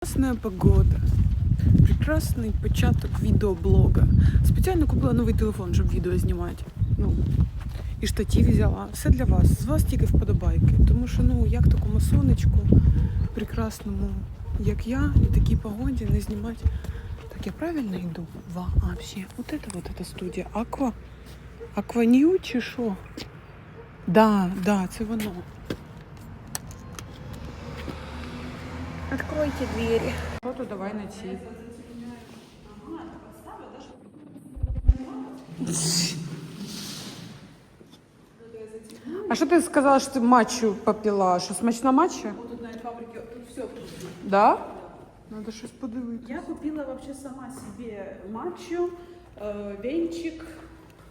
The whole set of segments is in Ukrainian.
Прекрасна погода. Прекрасний початок відеоблога. Спеціально купила новий телефон, щоб відео знімати. Ну, і штатив взяла. Все для вас. З вас тільки вподобайки. Тому що, ну, як такому сонечку прекрасному, як я, і такій погоді не знімати. Так я правильно йду? Вообще. Вот это вот эта студія. Аква. Акванью чи що? Да, да, це воно. Откройте двери. Фото давай на ці. А що ти сказала, що ти матчу попила? Що смачна матча? Вот тут на этой фабрике тут все Да? Надо щось подивитися. Я купила вообще сама себе матчу, э, венчик,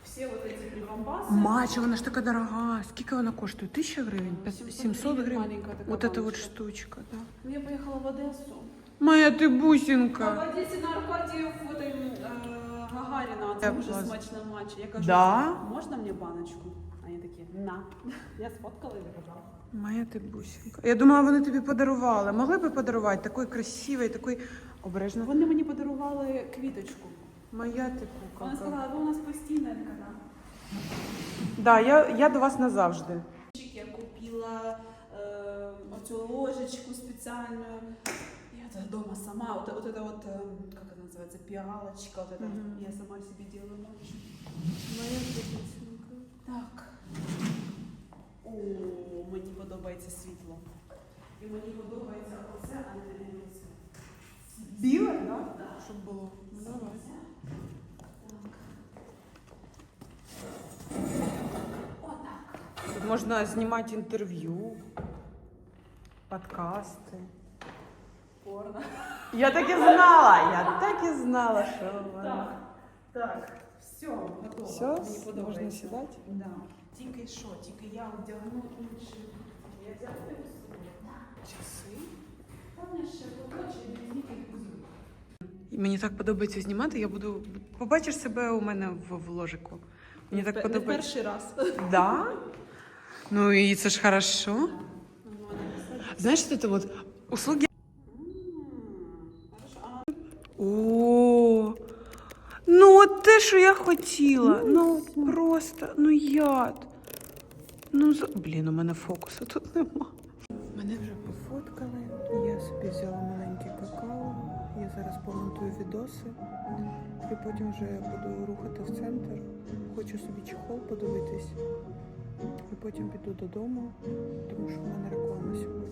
все вот эти прибамбасы. Матча, вона ж така дорога. Скільки вона коштує? Тисяча гривень? П'ят- 700 700 гривень? маленькая такая Вот эта вот баночка. штучка, да. Ну, я поехала в Одессу. Моя ти А бусинка. в Одесі на Аркадії в этой, э, Гагаріна, це Я дуже клас. смачна матча. Я кажу, Да? можна мені баночку? А вони такі, на. Я сфоткала і заказала. Моя ти бусинка. Я думала, вони тобі подарували. Могли б подарувати такий красивий, такий обережно. Вони мені подарували квіточку. Моя ти Вона куколка. сказала, ви у нас постійна така. Да, я, я до вас назавжди. Я купила э, оцю ложечку специальную. Я это дома сама, вот, вот это вот, э, как это называется, пиалочка, вот это, Мгм. я сама себе делаю ночью. Моя ти бусинка. Так. О, мені подобається світло. І мені подобається оце, а не оце. Біле, да? Щоб було. Ну, давай. Тут можна знімати інтерв'ю, подкасти. Порно. Я так і знала, я так і знала, що вона. Так, так, все, готово. Все, мені можна подобається. сідати? Да. Тільки що, тільки я вдягну інші. Я вдягну часи. Там ще коротше, без них І Мені так подобається знімати. Я буду. Побачиш себе у мене в, в ложику. Мені так Не подобається. перший раз. Да? Ну і це ж хорошо. Знаєш, це от услуги. О, ну от те, що я хотіла. Ну просто, ну яд. Ну, за- блін, у мене фокусу тут нема. Мене вже пофоткали. Я собі взяла. Зараз помонтую відоси. І потім вже буду рухати в центр. Хочу собі чехол подивитись. І потім піду додому, тому що в мене реклама сьогодні.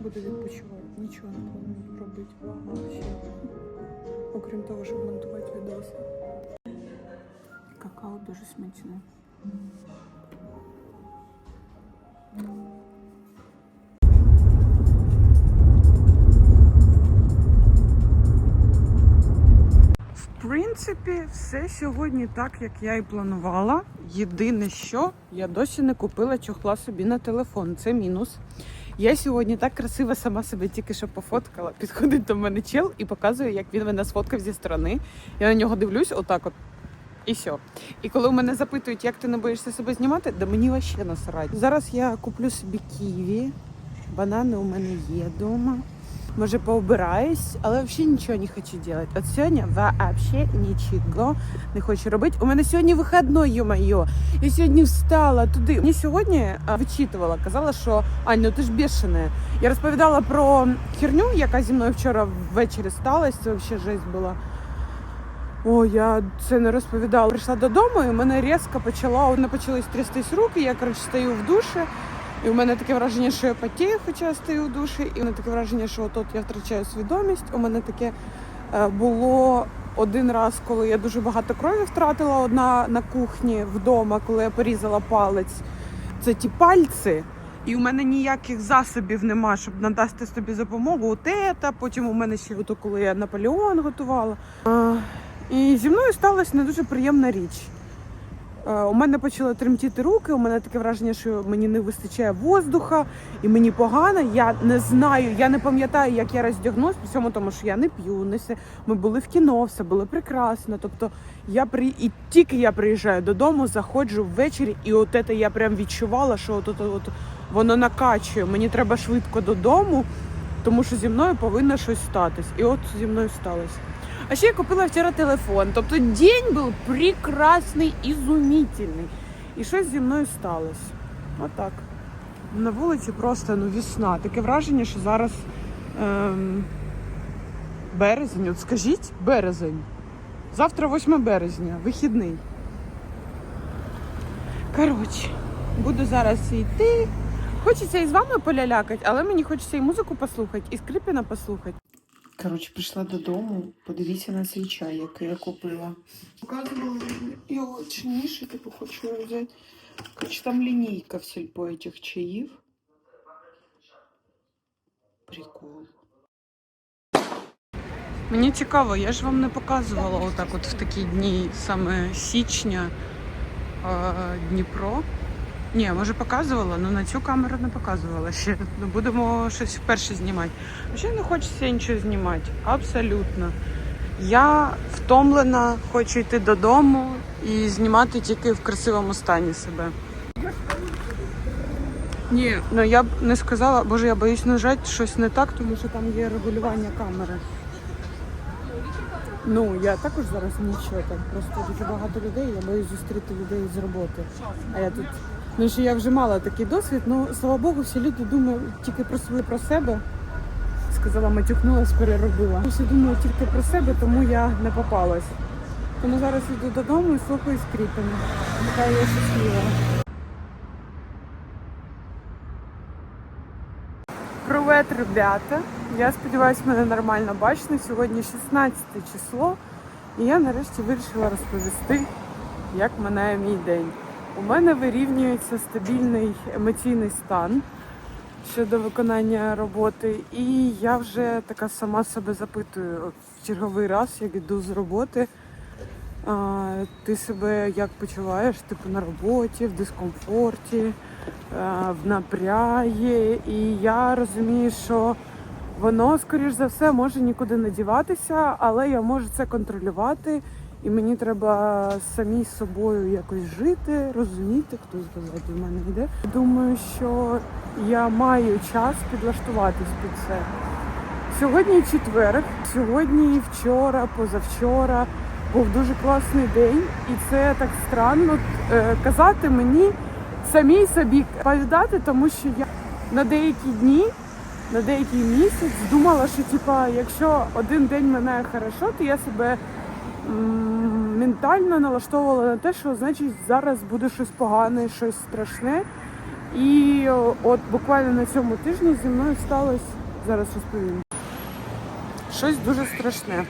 Буду відпочивати. Нічого не планую робити. Вообще. Окрім того, щоб монтувати відоси. Какао дуже смачне. Принципі, все сьогодні так, як я і планувала. Єдине, що я досі не купила чохла собі на телефон. Це мінус. Я сьогодні так красиво сама себе тільки що пофоткала. Підходить до мене чел і показує, як він мене сфоткав зі сторони. Я на нього дивлюсь, отак от. І все. І коли у мене запитують, як ти не боїшся себе знімати, да мені вообще насрать. Зараз я куплю собі ківі. Банани у мене є вдома. Може, пообираюсь, але взагалі нічого не хочу робити. От сьогодні взагалі нічого не хочу робити. У мене сьогодні вихідний, йо-моє. Я сьогодні встала туди. Мені сьогодні вичитувала, казала, що Ань, ну ти ж бешена. Я розповідала про херню, яка зі мною вчора ввечері сталася. Це взагалі жесть була. О, я це не розповідала. Прийшла додому, і в мене різко почала, почались трястись руки. Я коротше стою в душі. І у мене таке враження, що я потію, хоча я стою в душі, і у мене таке враження, що от я втрачаю свідомість. У мене таке е, було один раз, коли я дуже багато крові втратила одна на кухні вдома, коли я порізала палець. Це ті пальці. І у мене ніяких засобів нема, щоб надасти собі допомогу. От ета, потім у мене ще ото, коли я Наполеон готувала. А, і зі мною сталася не дуже приємна річ. Е, У мене почали тремтіти руки, у мене таке враження, що мені не вистачає воздуха і мені погано. Я не знаю, я не пам'ятаю, як я роздягнусь, при цьому тому, що я не п'ю, не се- Ми були в кіно, все було прекрасно. Тобто я при і тільки я приїжджаю додому, заходжу ввечері, і от це я прям відчувала, що от, от, от воно накачує. Мені треба швидко додому. тому що зі мною повинно щось статись. І от зі мною сталося. А ще я купила вчора телефон. Тобто день був прекрасний, ізумітельний. І щось зі мною сталося. Отак. На вулиці просто ну, весна. Таке враження, що зараз ем, березень. От скажіть, березень. Завтра 8 березня, вихідний. Коротше, буду зараз йти. Хочеться і з вами полялякати, але мені хочеться і музику послухати, і Скрипіна послухати. Коротше, прийшла додому. Подивіться на цей чай, який я купила. Показувала його чинніше, типу, хочу взяти. Коротше, там лінійка в сільпо этих чаїв. Прикол. Мені цікаво, я ж вам не показувала отак от в такі дні саме січня Дніпро. Ні, може показувала, але на цю камеру не показувала ще. Ну, будемо щось вперше знімати. Ще не хочеться нічого знімати. Абсолютно. Я втомлена, хочу йти додому і знімати тільки в красивому стані себе. Ні, ну я б не сказала, боже, я боюсь нажати щось не так, тому що там є регулювання камери. Ну, я також зараз нічого там. Просто дуже багато людей, я боюсь зустріти людей з роботи. А я тут. Ну, що я вже мала такий досвід, ну слава Богу, всі люди думають тільки про своє про себе. Сказала, матюкнулась, переробила. Всі думають тільки про себе, тому я не попалась. Тому зараз йду додому і слухаю скріпами. Нехай я щаслива. Привет, ребята! Я сподіваюся, мене нормально бачно. Сьогодні 16 число, і я нарешті вирішила розповісти, як минає мій день. У мене вирівнюється стабільний емоційний стан щодо виконання роботи, і я вже така сама себе запитую от в черговий раз, як іду з роботи. А, ти себе як почуваєш? Типу на роботі, в дискомфорті, е, в напрягі. І я розумію, що воно, скоріш за все, може нікуди не діватися, але я можу це контролювати. І мені треба самій з собою якось жити, розуміти, хто ззаду мене йде. Думаю, що я маю час підлаштуватись під це. Сьогодні четверг, сьогодні, вчора, позавчора був дуже класний день, і це так странно е, казати мені самій собі повідати, тому що я на деякі дні, на деякий місяць думала, що типа, якщо один день минає хорошо, то я себе ментально налаштовувала на те, що значить зараз буде щось погане, щось страшне. І от буквально на цьому тижні зі мною сталося, зараз розповім, щось дуже страшне.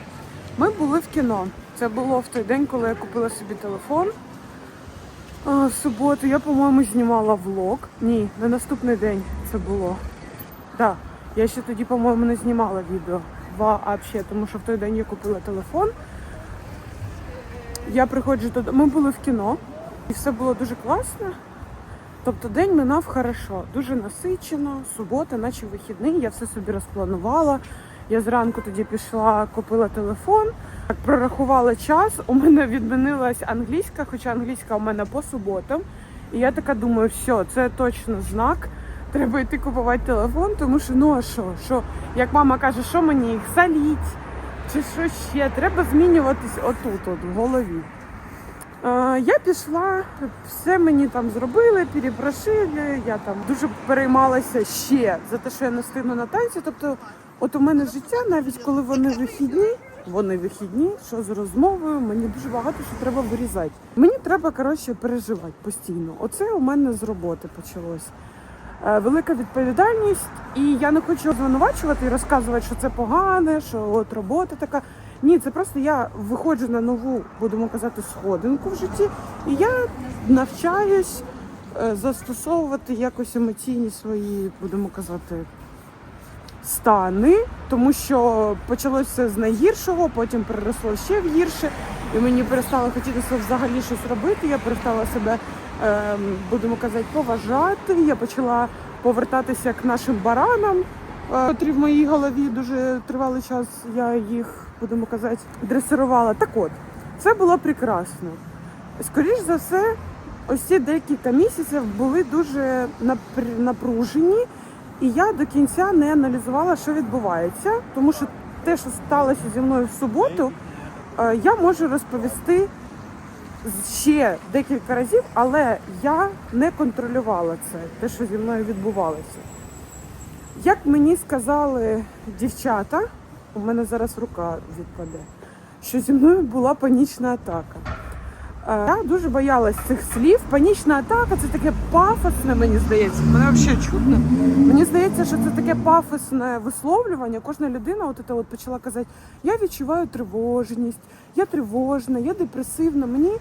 Ми були в кіно. Це було в той день, коли я купила собі телефон. В суботу я, по-моєму, знімала влог. Ні, на наступний день це було. Так, я ще тоді, по-моєму, не знімала відео. Взагалі, тому що в той день я купила телефон. Я приходжу додому. Ми були в кіно, і все було дуже класно. Тобто день минав хорошо, дуже насичено, субота, наче вихідний, я все собі розпланувала. Я зранку тоді пішла, купила телефон, прорахувала час. У мене відмінилась англійська, хоча англійська у мене по суботам. І я така думаю, все, це точно знак. Треба йти купувати телефон, тому що ну а що? що? Як мама каже, що мені їх заліть, чи що ще? Треба змінюватись отут, от в голові. Е, Я пішла, все мені там зробили, перепрошили. Я там дуже переймалася ще за те, що я не встигну на танці. Тобто, от у мене життя, навіть коли вони вихідні, вони вихідні, що з розмовою, мені дуже багато що треба вирізати. Мені треба коротше переживати постійно. Оце у мене з роботи почалось. Е, Велика відповідальність, і я не хочу звинувачувати і розказувати, що це погане, що от робота така. Ні, це просто я виходжу на нову, будемо казати, сходинку в житті, і я навчаюсь е, застосовувати якось емоційні свої, будемо казати, стани, тому що почалося з найгіршого, потім переросло ще в гірше, і мені перестало хотітися взагалі щось робити. Я перестала себе, будемо казати, поважати. Я почала повертатися к нашим баранам, е, котрі в моїй голові дуже тривалий час. Я їх, будемо казати, дресирувала. Так от, це було прекрасно. Скоріш за все, ось ці декілька місяців були дуже напр- напружені. І я до кінця не аналізувала, що відбувається, тому що те, що сталося зі мною в суботу, е, я можу розповісти ще декілька разів, але я не контролювала це, те, що зі мною відбувалося. Як мені сказали дівчата, у мене зараз рука відпаде, що зі мною була панічна атака. Е, Я дуже боялась цих слів. Панічна атака це таке пафосне, мені здається. Мене взагалі чутно. Мені здається, що це таке пафосне висловлювання. Кожна людина от це от почала казати: я відчуваю тривожність, я тривожна, я депресивна. Мені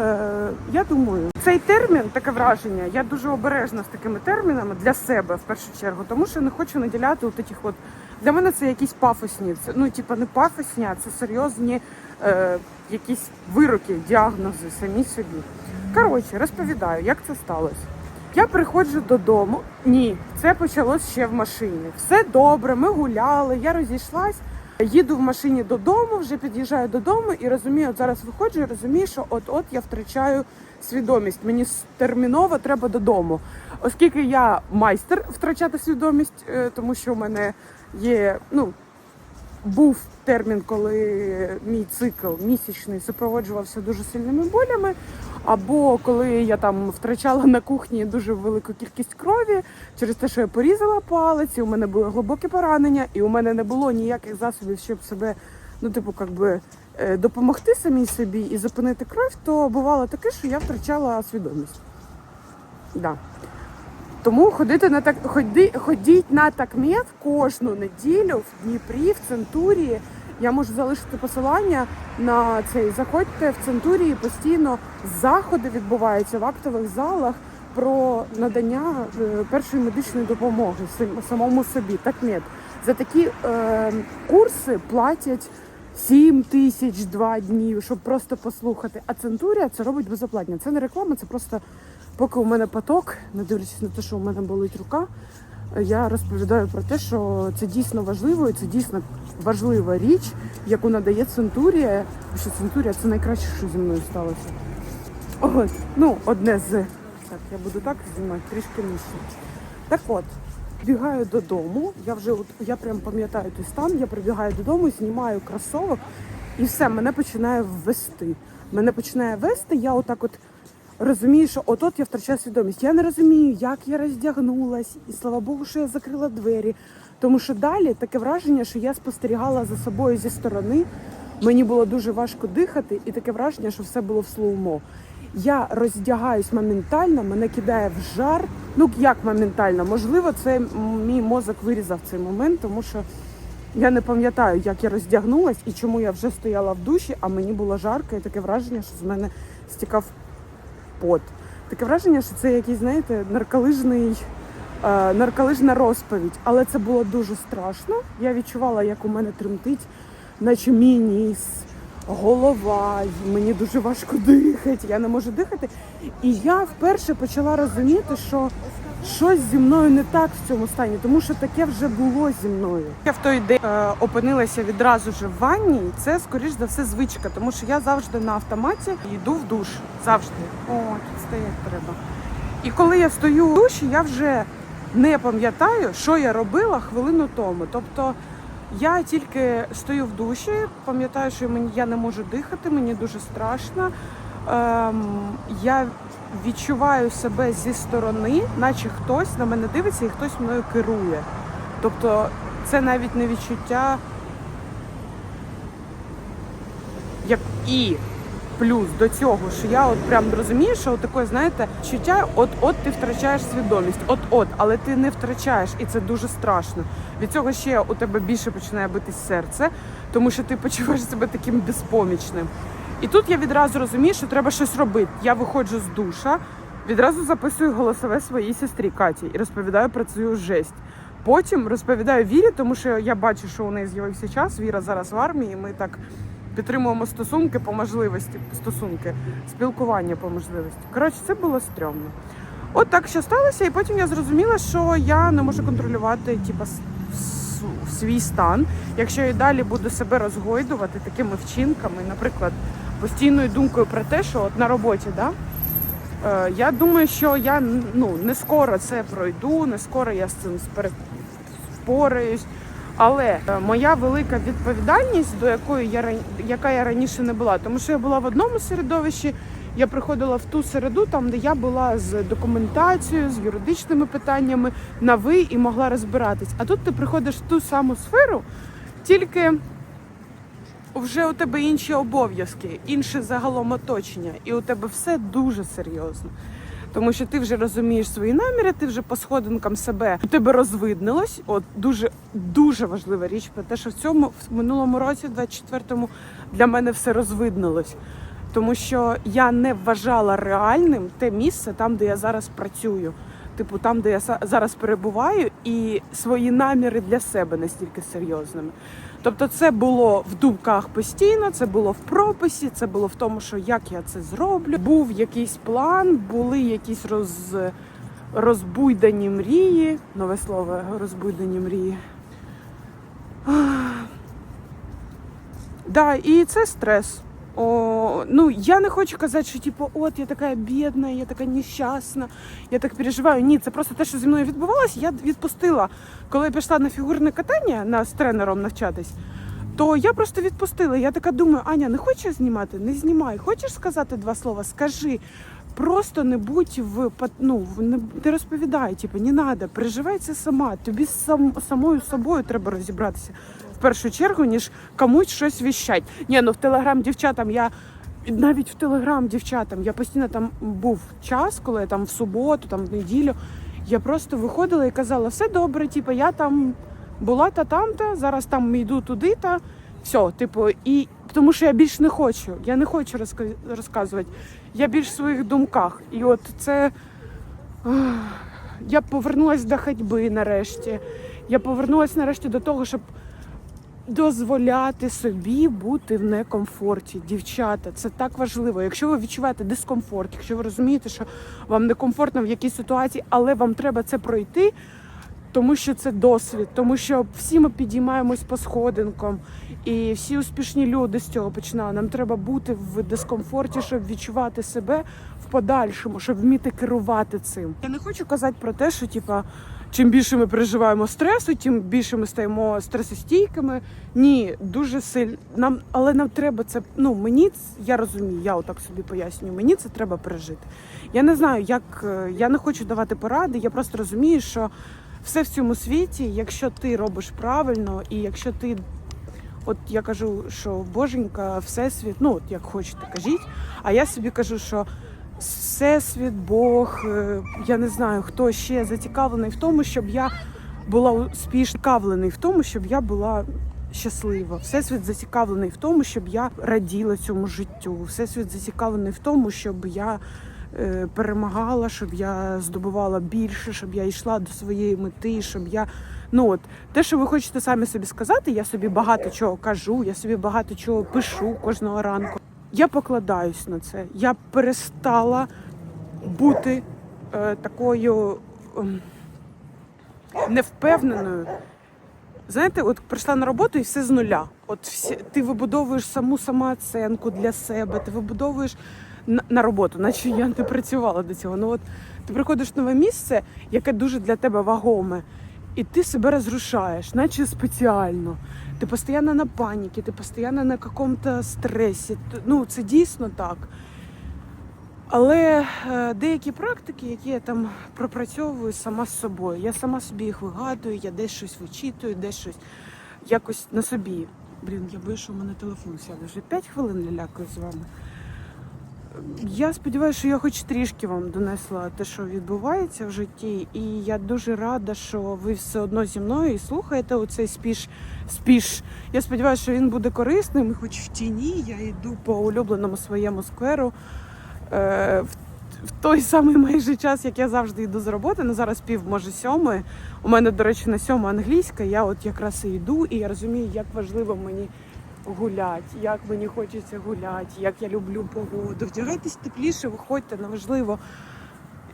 е, я думаю, цей термін, таке враження, я дуже обережна з такими термінами для себе в першу чергу, тому що не хочу наділяти от таких от. Для мене це якісь пафосні. Ну, типа не пафосні, а це серйозні е, якісь вироки, діагнози самі собі. Коротше, розповідаю, як це сталося. Я приходжу додому. Ні, це почалось ще в машині. Все добре, ми гуляли, я розійшлась. Їду в машині додому, вже під'їжджаю додому і розумію, от зараз виходжу і розумію, що от-от я втрачаю свідомість. Мені терміново треба додому. Оскільки я майстер втрачати свідомість, е, тому що в мене є, ну, був термін, коли мій цикл місячний супроводжувався дуже сильними болями, або коли я там втрачала на кухні дуже велику кількість крові через те, що я порізала палець, і у мене були глибокі поранення, і у мене не було ніяких засобів, щоб себе, ну, типу, як би, е, допомогти самій собі і зупинити кров, то бувало таке, що я втрачала свідомість. Да. Тому ходити на так ході, ходіть на такмет кожну неділю в Дніпрі, в Центурії. Я можу залишити посилання на цей. Заходьте в Центурії постійно заходи відбуваються в актових залах про надання е, першої медичної допомоги самому собі. Такмет. За такі е, курси платять 7 тисяч два дні, щоб просто послухати. А Центурія це робить безоплатно. Це не реклама, це просто поки у мене поток, не дивлячись на те, що у мене болить рука, я розповідаю про те, що це дійсно важливо, і це дійсно важлива річ, яку надає Центурія. Що Центурія це найкраще, що зі мною сталося. От, ну, одне з. Так, я буду так знімати, трішки нижче. Так от, бігаю додому. Я вже от я прям пам'ятаю той стан. Я прибігаю додому, знімаю кросовок, і все, мене починає ввести. Мене починає вести. Я отак от розумію, що от-от я втрачаю свідомість. Я не розумію, як я роздягнулась, і слава Богу, що я закрила двері. Тому що далі таке враження, що я спостерігала за собою зі сторони. Мені було дуже важко дихати, і таке враження, що все було в слоумо. Я роздягаюсь моментально, мене кидає в жар. Ну як моментально? Можливо, це мій мозок вирізав цей момент, тому що я не пам'ятаю, як я роздягнулась і чому я вже стояла в душі, а мені було жарко, і таке враження, що з мене стікав пот. Таке враження, що це якийсь, знаєте, нарколижний, е, нарколижна розповідь. Але це було дуже страшно. Я відчувала, як у мене тремтить, наче мій ніс, голова, мені дуже важко дихати, я не можу дихати. І я вперше почала розуміти, що щось зі мною не так в цьому стані, тому що таке вже було зі мною. Я в той день е, опинилася відразу ж в ванні, і це, скоріш за все, звичка, тому що я завжди на автоматі йду в душ. Завжди. О, тут стоять треба. І коли я стою в душі, я вже не пам'ятаю, що я робила хвилину тому. Тобто я тільки стою в душі, пам'ятаю, що мені я не можу дихати, мені дуже страшно. Ем, я відчуваю себе зі сторони, наче хтось на мене дивиться і хтось мною керує. Тобто це навіть не відчуття, як і плюс до цього, що я от прям розумію, що от таке, знаєте, відчуття, от-от ти втрачаєш свідомість, от-от, але ти не втрачаєш, і це дуже страшно. Від цього ще у тебе більше починає битись серце, тому що ти почуваєш себе таким безпомічним. І тут я відразу розумію, що треба щось робити. Я виходжу з душа, відразу записую голосове своїй сестрі Каті і розповідаю про цю жесть. Потім розповідаю Вірі, тому що я бачу, що у неї з'явився час. Віра зараз в армії. Ми так підтримуємо стосунки по можливості, стосунки, спілкування по можливості. Коротше, це було стрьомно. От так що сталося, і потім я зрозуміла, що я не можу контролювати с- свій стан. Якщо і далі буду себе розгойдувати такими вчинками, наприклад, постійною думкою про те, що от на роботі, да, Е, Я думаю, що я ну, не скоро це пройду, не скоро я з цим впораюсь. Але е, моя велика відповідальність, до якої я яка я раніше не була, тому що я була в одному середовищі, я приходила в ту середу, там де я була з документацією, з юридичними питаннями на ви і могла розбиратись. А тут ти приходиш в ту саму сферу, тільки вже у тебе інші обов'язки, інше загалом оточення, і у тебе все дуже серйозно. Тому що ти вже розумієш свої наміри, ти вже по сходинкам себе у тебе розвиднилось. От дуже дуже важлива річ про те, що в цьому в минулому році, 24-му, для мене все розвиднилось. Тому що я не вважала реальним те місце там, де я зараз працюю. Типу, там, де я зараз перебуваю, і свої наміри для себе настільки серйозними. Тобто, це було в думках постійно, це було в прописі, це було в тому, що як я це зроблю. Був якийсь план, були якісь роз, розбуйдані мрії. Нове слово розбуйдані мрії. Так, Да, і це стрес. О, ну я не хочу казати, що типу, от я така бідна, я така нещасна, я так переживаю. Ні, це просто те, що зі мною відбувалося. Я відпустила, коли я пішла на фігурне катання на з тренером навчатись. То я просто відпустила. Я така думаю, Аня, не хочеш знімати? Не знімай. Хочеш сказати два слова? Скажи. Просто не будь в ну, не, не розповідай, типу, не треба, переживай це сама. Тобі сам самою собою треба розібратися першу чергу, ніж комусь щось віщать. Ні, ну в телеграм дівчатам я навіть в телеграм дівчатам я постійно там був час, коли я там в суботу, там в неділю. Я просто виходила і казала, все добре, типу, я там була та там-та, зараз там йду туди та все, типу, і тому що я більш не хочу. Я не хочу розка- розказувати. Я більш в своїх думках. І от це я повернулася до ходьби нарешті. Я повернулася нарешті до того, щоб дозволяти собі бути в некомфорті. Дівчата, це так важливо. Якщо ви відчуваєте дискомфорт, якщо ви розумієте, що вам некомфортно в якійсь ситуації, але вам треба це пройти. Тому що це досвід, тому що всі ми підіймаємось по сходинкам, і всі успішні люди з цього починали. Нам треба бути в дискомфорті, щоб відчувати себе подальшому, щоб вміти керувати цим. Я не хочу казати про те, що типа. Чим більше ми переживаємо стресу, тим більше ми стаємо стресостійкими. Ні, дуже сильно нам, але нам треба це. Ну мені я розумію, я отак собі пояснюю. Мені це треба пережити. Я не знаю, як е, я не хочу давати поради. Я просто розумію, що все в цьому світі, якщо ти робиш правильно, і якщо ти, от я кажу, що Боженька, всесвіт, ну от як хочете, кажіть. А я собі кажу, що всесвіт, Бог, е, я не знаю, хто ще зацікавлений в тому, щоб я була успішна, зацікавлений в тому, щоб я була. Щаслива, всесвіт зацікавлений в тому, щоб я раділа цьому життю. Всесвіт зацікавлений в тому, щоб я е, перемагала, щоб я здобувала більше, щоб я йшла до своєї мети, щоб я. Ну от те, що ви хочете самі собі сказати, я собі багато чого кажу, я собі багато чого пишу кожного ранку. Я покладаюсь на це. Я перестала бути е, такою ем, невпевненою. Знаєте, от прийшла на роботу і все з нуля. От всі, ти вибудовуєш саму самооценку для себе, ти вибудовуєш на, на роботу, наче я не працювала до цього. Ну от ти приходиш в нове місце, яке дуже для тебе вагоме, і ти себе розрушаєш, наче спеціально. Ти постійно на паніки, ти постійно на якомусь стресі. Ну, це дійсно так. Але е, деякі практики, які я там пропрацьовую сама з собою, я сама собі їх вигадую, я десь щось вичитую, десь щось якось на собі. Блін, я боюсь, що в мене телефон сяде. Вже 5 хвилин лялякаю з вами. Я сподіваюся, що я хоч трішки вам донесла те, що відбувається в житті, і я дуже рада, що ви все одно зі мною і слухаєте оцей спіш. спіш. Я сподіваюся, що він буде корисним, і хоч в тіні я йду по улюбленому своєму скверу. Е, в, в той самий майже час, як я завжди йду з роботи, ну зараз пів, може, сьомої. У мене, до речі, на сьому англійська. Я от якраз і йду, і я розумію, як важливо мені гуляти, як мені хочеться гуляти, як я люблю погоду. Вдягайтесь тепліше, виходьте, неважливо.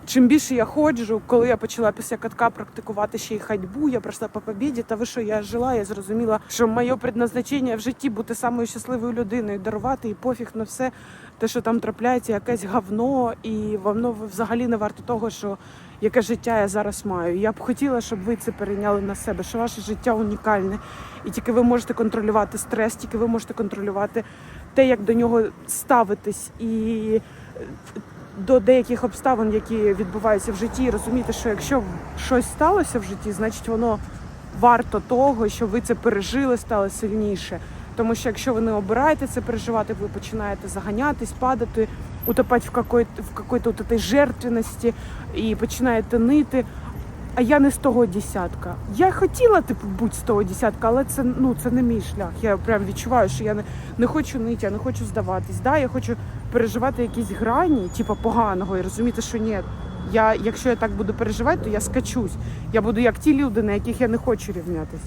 чим більше я ходжу, коли я почала після катка практикувати ще й ходьбу, я пройшла по побіді, та ви що я жила, я зрозуміла, що моє предназначення в житті бути самою щасливою людиною, дарувати і пофіг на все, те, що там трапляється, якесь говно, і воно взагалі не варто того, що яке життя я зараз маю. Я б хотіла, щоб ви це перейняли на себе, що ваше життя унікальне, і тільки ви можете контролювати стрес, тільки ви можете контролювати те, як до нього ставитись, і е, до деяких обставин, які відбуваються в житті, і розуміти, що якщо щось сталося в житті, значить воно варто того, що ви це пережили, стали сильніше. Тому що якщо ви не обираєте це переживати, ви починаєте заганятись, падати, утопати в какой-то в какой-то вот этой жертвенності і починаєте нити. А я не з того десятка. Я хотіла типу бути з того десятка, але це ну це не мій шлях. Я прям відчуваю, що я не, не хочу нити, я не хочу здаватись. Да, я хочу переживати якісь грані, типу поганого, і розуміти, що ні. Я, якщо я так буду переживати, то я скачусь. Я буду як ті люди, на яких я не хочу рівнятись.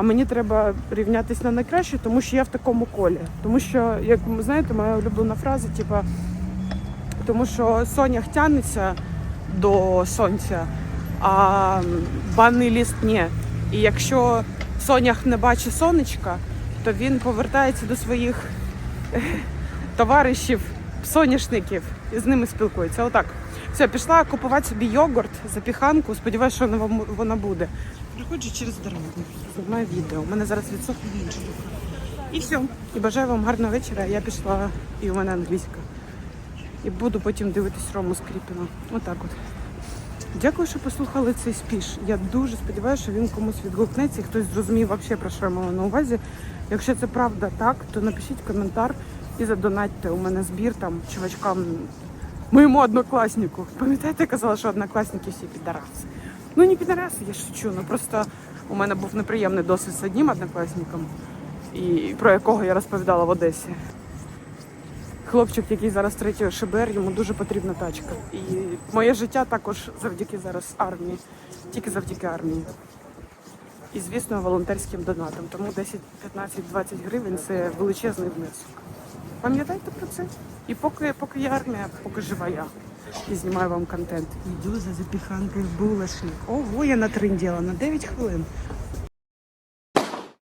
А мені треба рівнятись на найкраще, тому що я в такому колі. Тому що, як ви знаєте, моя улюблена фраза, типу, тому що сонях тягнеться до сонця, а банний ліст ні. І якщо сонях не бачить сонечка, то він повертається до своїх товаришів, соняшників і з ними спілкується. Отак. Все, пішла купувати собі йогурт, запіханку. Сподіваюся, що вона буде. Приходжу через дорогу, знімаю відео. У мене зараз відсохне інше. І все. І бажаю вам гарного вечора. Я пішла, і у мене англійська. І буду потім дивитись Рому Скріпіна. Отак от. Дякую, що послухали цей спіш. Я дуже сподіваюся, що він комусь відгукнеться і хтось зрозумів взагалі про що я мала на увазі. Якщо це правда так, то напишіть коментар і задонатьте. У мене збір там чувачкам, моєму однокласнику. Пам'ятаєте, я казала, що однокласники всі підараси. Ну не підараси, я шучу. Ну просто у мене був неприємний досвід з одним однокласником, і про якого я розповідала в Одесі. Хлопчик, який зараз третій ШБР, йому дуже потрібна тачка. І моє життя також завдяки зараз армії, тільки завдяки армії. І, звісно, волонтерським донатам. Тому 10, 15, 20 гривень це величезний внесок. Пам'ятайте про це. І поки, поки є армія, поки жива я. І знімаю вам контент. Йду за запіханкою в булочник. Ого, я натринділа на 9 хвилин.